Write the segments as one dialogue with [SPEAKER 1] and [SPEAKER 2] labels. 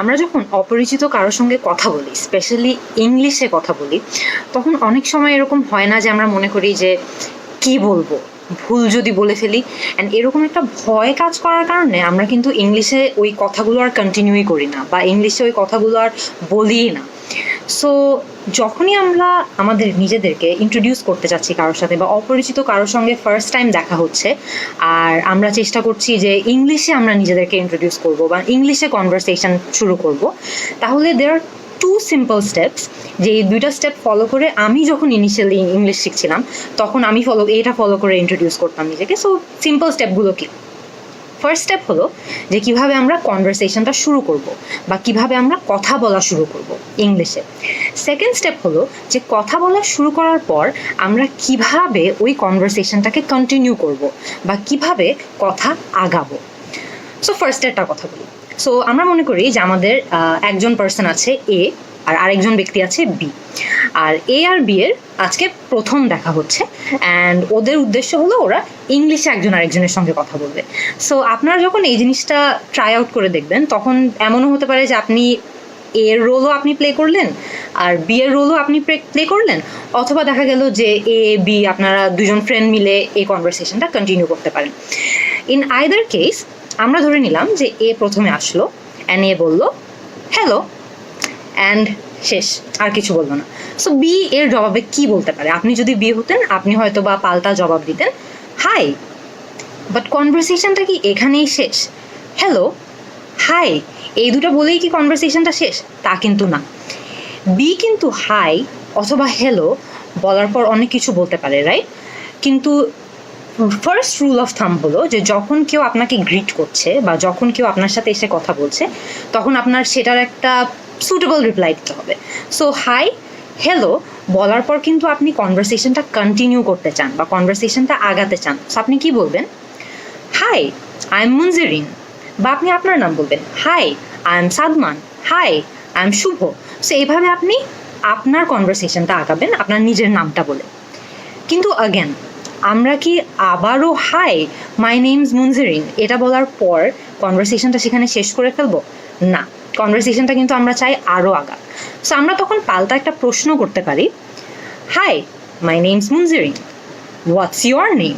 [SPEAKER 1] আমরা যখন অপরিচিত কারোর সঙ্গে কথা বলি স্পেশালি ইংলিশে কথা বলি, তখন অনেক সময় এরকম হয় না যে আমরা মনে করি যে, কি বলব? ভুল যদি বলে ফেলি। অ্যান্ড এরকম একটা ভয় কাজ করার কারণে আমরা কিন্তু ইংলিশে ওই কথাগুলো আর কন্টিনিউই করি না, বা ইংলিশে ওই কথাগুলো আর বলিই না। সো যখনই আমরা আমাদের নিজেদেরকে ইন্ট্রোডিউস করতে চাচ্ছি কারোর সাথে বা অপরিচিত কারোর সঙ্গে ফার্স্ট টাইম দেখা হচ্ছে, আর আমরা চেষ্টা করছি যে ইংলিশে আমরা নিজেদেরকে ইন্ট্রোডিউস করব বা ইংলিশে কনভারসেশন শুরু করব, তাহলে দেয়ার টু সিম্পল স্টেপস যে এই দুইটা স্টেপ ফলো করে আমি যখন ইনিশিয়ালি ইংলিশ শিখছিলাম, তখন আমি ফলো এটা ফলো করে ইন্ট্রোডিউস করতাম নিজেকে। সো সিম্পল স্টেপগুলো কি? ফার্স্ট স্টেপ হলো যে কীভাবে আমরা কনভারসেশনটা শুরু করব বা কীভাবে আমরা কথা বলা শুরু করব ইংলিশে। সেকেন্ড স্টেপ হলো যে কথা বলা শুরু করার পর আমরা কীভাবে ওই কনভারসেশনটাকে কন্টিনিউ করব বা কীভাবে কথা আগাবো। সো ফার্স্ট একটা কথা বলি। সো আমরা মনে করি যে আমাদের একজন পার্সন আছে এ আর আরেকজন ব্যক্তি আছে বি আর এ আর বি এর আজকে প্রথম দেখা হচ্ছে অ্যান্ড ওদের উদ্দেশ্য হলো ওরা ইংলিশে একজন আরেকজনের সঙ্গে কথা বলবে। সো আপনারা যখন এই জিনিসটা ট্রাই আউট করে দেখবেন, তখন এমনও হতে পারে যে আপনি এর রোলও আপনি প্লে করলেন, আর বি এর রোলও আপনি প্লে করলেন, অথবা দেখা গেল যে এ বি আপনারা দুজন ফ্রেন্ড মিলে এই কনভারসেশনটা কন্টিনিউ করতে পারেন। ইন আইদার কেস আমরা ধরে নিলাম যে এ প্রথমে আসলো অ্যান্ড এ বলল হ্যালো অ্যান্ড শেষ, আর কিছু বলল না। সো বি এর জবাবে কি বলতে পারে? আপনি যদি বি হতেন, আপনি হয়তো বা পাল্টা জবাব দিতেন। হাই বাট কনভারসেশনটা কি এখানেই শেষ? হ্যালো হাই এই দুটো বলেই কি কনভারসেশনটা শেষ? তা কিন্তু না। বি কিন্তু হাই অথবা হ্যালো বলার পর অনেক কিছু বলতে পারে রাইট কিন্তু ফার্স্ট রুল অফ থাম হলো যে যখন কেউ আপনাকে গ্রিট করছে বা যখন কেউ আপনার সাথে এসে কথা বলছে, তখন আপনার সেটার একটা সুটেবল রিপ্লাই দিতে হবে। সো হাই হ্যালো বলার পর কিন্তু আপনি কনভারসেশনটা কন্টিনিউ করতে চান বা কনভারসেশনটা আগাতে চান। সো আপনি কি বলবেন? হাই আই এম মুনজেরিন বা আপনি আপনার নাম বলবেন hi I am Sadman hi I am Shuvo so এইভাবে আপনি আপনার কনভারসেশনটা আগাবেন, আপনার নিজের নামটা বলে। কিন্তু অ্যাগেন আমরা কি আবারও হাই মাই নেমস মুনজেরিন এটা বলার পর কনভারসেশনটা সেখানে শেষ করে ফেলব? না কনভারসেশনটা কিন্তু আমরা চাই আরও আগা সো আমরা তখন পাল্টা একটা প্রশ্ন করতে পারি hi my name's Munzerin what's your name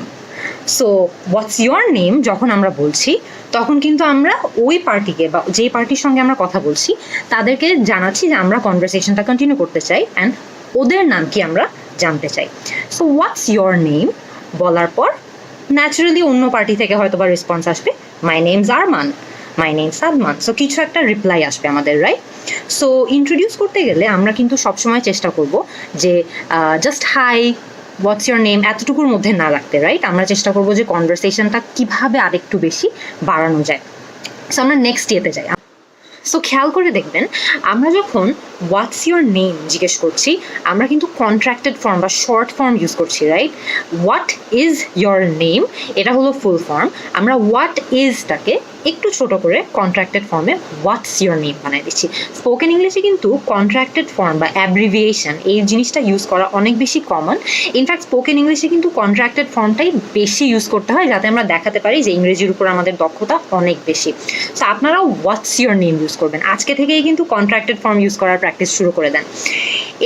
[SPEAKER 1] so what's your name যখন আমরা বলছি, তখন কিন্তু আমরা ওই পার্টিকে বা যেই পার্টির সঙ্গে আমরা কথা বলছি, তাদেরকে জানাচ্ছি যে আমরা কনভারসেশনটা কন্টিনিউ করতে চাই অ্যান্ড ওদের নাম কি আমরা জানতে চাই। সো হোয়াটস ইয়োর নেম বলার পর ন্যাচারালি অন্য পার্টি থেকে হয়তো বা রেসপন্স আসবে my name's Arman my name Sadman so কিছু একটা রিপ্লাই আসবে আমাদের রাইট সো ইন্ট্রোডিউস করতে গেলে আমরা কিন্তু সবসময় চেষ্টা করব যে just hi what's your name এতটুকুর মধ্যে না রাখতে রাইট আমরা চেষ্টা করব যে কনভারসেশনটা কীভাবে আরেকটু বেশি বাড়ানো যায়। সো আমরা নেক্সট ইয়েতে যাই। সো খেয়াল করে দেখবেন, আমরা যখন হোয়াটস ইয়োর নেম জিজ্ঞেস করছি, আমরা কিন্তু কন্ট্রাক্টেড ফর্ম বা শর্ট ফর্ম ইউজ করছি right what is your name এটা হলো ফুল ফর্ম আমরা হোয়াট ইজটাকে একটু ছোট করে কন্ট্রাক্টেড ফর্মে হোয়াটস ইয়োর নেম বানাই দিচ্ছি। স্পোকেন ইংলিশে কিন্তু কন্ট্রাক্টেড ফর্ম বা অ্যাব্রিভিয়েশন এই জিনিসটা ইউজ করা অনেক বেশি কমন ইনফ্যাক্ট স্পোকেন ইংলিশে কিন্তু কন্ট্রাক্টেড ফর্মটাই বেশি ইউজ করতে হয় যাতে আমরা দেখাতে পারি যে ইংরেজির উপর আমাদের দক্ষতা অনেক বেশি। সো আপনারাও হোয়াটস ইয়োর নেম ইউজ করবেন। আজকে থেকেই কিন্তু কন্ট্রাক্টেড ফর্ম ইউজ করার প্র্যাকটিস শুরু করে দেন।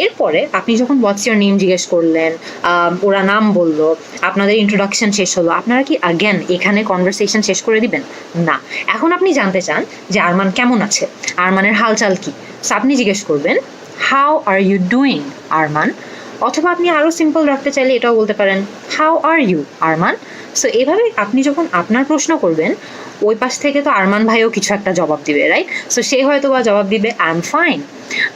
[SPEAKER 1] এরপরে আপনি যখন হোয়াটস ইয়োর নেম জিজ্ঞেস করলেন ওরা নাম বলল, আপনাদের ইন্ট্রোডাকশন শেষ হলো, আপনারা কি আগেন এখানে কনভারসেশন শেষ করে দিবেন? না। এখন আপনি জানতে চান যে আরমান কেমন আছে, আরমানের হালচাল কি? আপনি জিজ্ঞেস করবেন how are you doing Arman? অথবা আপনি আরও সিম্পল রাখতে চাইলে এটাও বলতে পারেন how are you Arman? So এভাবে আপনি যখন আপনার প্রশ্ন করবেন, ওই পাশ থেকে তো আরমান ভাইও কিছু একটা জবাব দিবে রাইট সো সে হয়তো বা জবাব দিবে আই এম ফাইন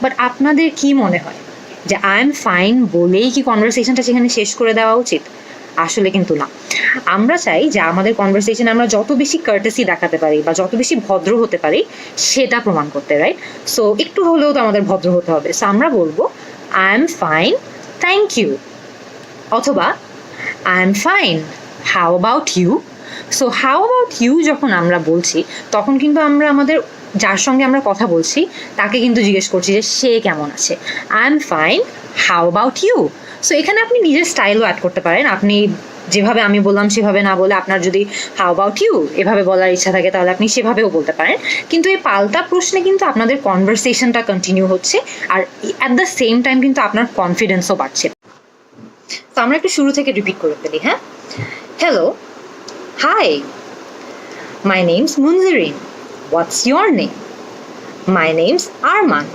[SPEAKER 1] বাট আপনাদের কি মনে হয়? যে আই এম ফাইন বলেই কি কনভারসেশনটা সেখানে শেষ করে দেওয়া উচিত? আসলে কিন্তু না। আমরা চাই যে আমাদের কনভারসেশন আমরা যত বেশি কার্টেসি দেখাতে পারি বা যত বেশি ভদ্র হতে পারি, সেটা প্রমাণ করতে রাইট সো একটু হলেও তো আমাদের ভদ্র হতে হবে। সো আমরা বলব I am fine thank you অথবা I am fine how about you so how about you যখন আমরা বলছি, তখন কিন্তু আমরা আমাদের যার সঙ্গে আমরা কথা বলছি, তাকে কিন্তু জিজ্ঞেস করছি যে সে কেমন আছে। I am fine how about you so এখানে আপনি নিজের স্টাইলও অ্যাড করতে পারেন। আপনি যেভাবে আমি বললাম সেভাবে না বলে আপনার যদি হাউ অ্যাবাউট ইউ এভাবে বলার ইচ্ছা থাকে, তাহলে আপনি সেভাবেও বলতে পারেন। কিন্তু এই পাল্টা প্রশ্নে কিন্তু আপনাদের কনভারসেশনটা কন্টিনিউ হচ্ছে আর অ্যাট দ্য সেম টাইম কিন্তু আপনার কনফিডেন্সও বাড়ছে। তো আমরা একটু শুরু থেকে রিপিট করে ফেলি হ্যাঁ? Hello hi my name's Munjirin what's your name my name's Arman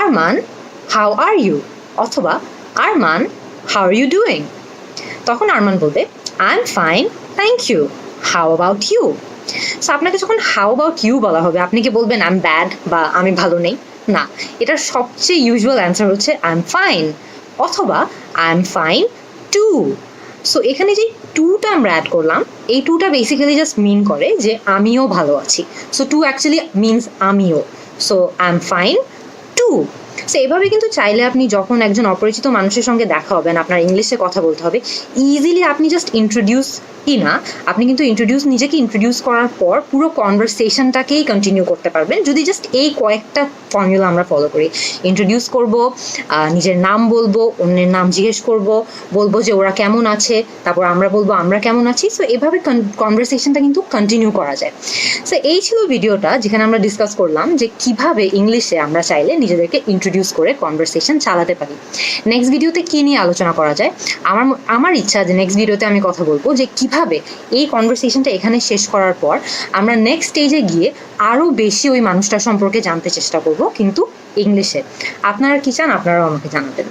[SPEAKER 1] Arman how are you অথবা Arman how are you doing তখন আরমান বলবে I am fine thank you how about you so আপনাকে যখন হাউ অ্যাবাউট ইউ বলা হবে, আপনি কি বলবেন আই এম ব্যাড বা আমি ভালো নেই? না, এটার সবচেয়ে ইউজুয়াল অ্যান্সার হচ্ছে আই এম ফাইন অথবা I am fine too so এখানে যে টুটা আমরা অ্যাড করলাম, এই টুটা বেসিক্যালি জাস্ট মিন করে যে আমিও ভালো আছি। সো টু অ্যাকচুয়ালি মিনস আমিও। So I am fine too so এভাবে কিন্তু চাইলে আপনি যখন একজন অপরিচিত মানুষের সঙ্গে দেখা হবেন আপনার ইংলিশে কথা বলতে হবে ইজিলি আপনি জাস্ট ইন্ট্রোডিউস কি না আপনি কিন্তু ইন্ট্রোডিউস নিজেকে ইন্ট্রোডিউস করার পর পুরো কনভারসেশনটাকেই কন্টিনিউ করতে পারবেন। যদি জাস্ট এই কয়েকটা ফর্মুলা আমরা ফলো করি ইন্ট্রোডিউস করব নিজের নাম বলব, অন্যের নাম জিজ্ঞেস করব, বলব যে ওরা কেমন আছে, তারপর আমরা বলব আমরা কেমন আছি। সো এভাবে কনভারসেশনটা কিন্তু কন্টিনিউ করা যায়। সো এই ছিল ভিডিওটা যেখানে আমরা ডিসকাস করলাম যে কীভাবে ইংলিশে আমরা চাইলে নিজেদেরকে ইন্ট্রোডিউস করে কনভারসেশন চালাতে পারি। নেক্সট ভিডিওতে কী নিয়ে আলোচনা করা যায়? আমার আমার ইচ্ছা যে নেক্সট ভিডিওতে আমি কথা বলব যে কীভাবে এই কনভারসেশনটা এখানে শেষ করার পর আমরা নেক্সট স্টেজে গিয়ে আরও বেশি ওই মানুষটার সম্পর্কে জানতে চেষ্টা করব, কিন্তু ইংলিশে আপনারা কী চান, আপনারাও আমাকে জানাবেন।